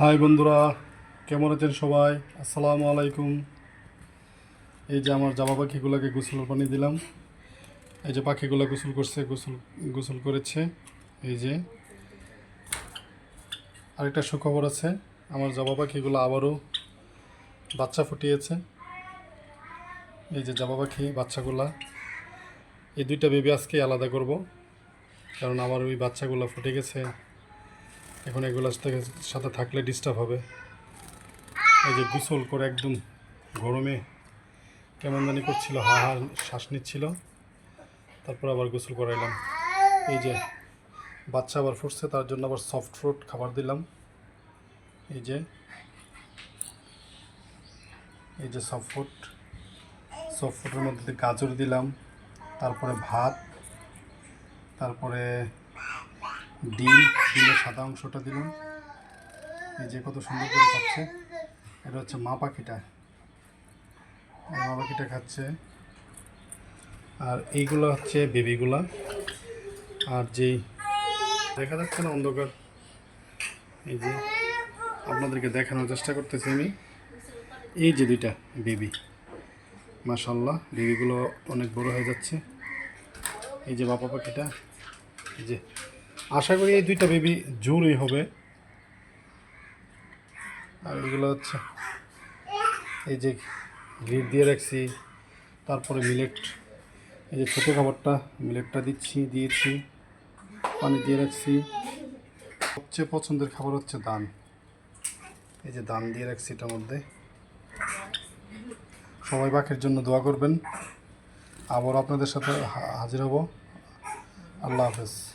High বন্ধুরা, কেমন আছেন সবাই? আসসালামু আলাইকুম। এই যে আমার জামা পাখিগুলোকে গোসল পানি দিলাম। এই যে পাখিগুলো গোসল করছে, গোসল গোসল করেছে। এই যে আরেকটা সুখবর আছে, আমার জামা পাখিগুলো আবারও বাচ্চা ফুটিয়েছে। এই যে জামা পাখি বাচ্চাগুলা, এই দুইটা বেবি আজকে আলাদা করব, কারণ আমার ওই বাচ্চাগুলো ফুটে গেছে। এখন এগুলো সাথে সাথে থাকলে ডিস্টার্ব হবে। এই যে গোসল করে একদম গরমে কেমন জানি করছিল, হা হা শ্বাস নিচ্ছিল। তারপর আবার গোসল করাইলাম। এই যে বাচ্চা আবার ফুটছে, তার জন্য আবার সফট ফ্রুট খাবার দিলাম। এই যে এই যে সফট ফুড সফট ফুডের মধ্যে গাজর দিলাম, তারপরে ভাত, তারপরে ডিম, ডিমের সাদা অংশটা দিলাম। এই যে কত সুন্দর করে খাচ্ছে। এটা হচ্ছে মা পাখিটা। মা পাখিটা খাচ্ছে। আর এইগুলো হচ্ছে বেবিগুলা। আর যেই দেখা যাচ্ছে না অন্ধকার। এই যে আপনাদেরকে দেখানোর চেষ্টা করতেছি আমি। এই যে দুইটা বেবি। মাশাল্লাহ বেবিগুলো অনেক বড় হয়ে যাচ্ছে। এই যে বাবা পাখিটা। এই যে আশা করি এই দুইটা বেবি জোরই হবে। আর এগুলো হচ্ছে, এই যে গ্রিড দিয়ে রাখছি, তারপরে মিলেট এই যে ছোটো খাবারটা মিলেটটা দিচ্ছি, দিয়েছি, পানি দিয়ে রাখছি। সবচেয়ে পছন্দের খাবার হচ্ছে দান। এই যে দান দিয়ে রাখছি এটার মধ্যে। সবাই পাখির জন্য দোয়া করবেন। আবার আপনাদের সাথে হাজির হব। আল্লাহ হাফেজ।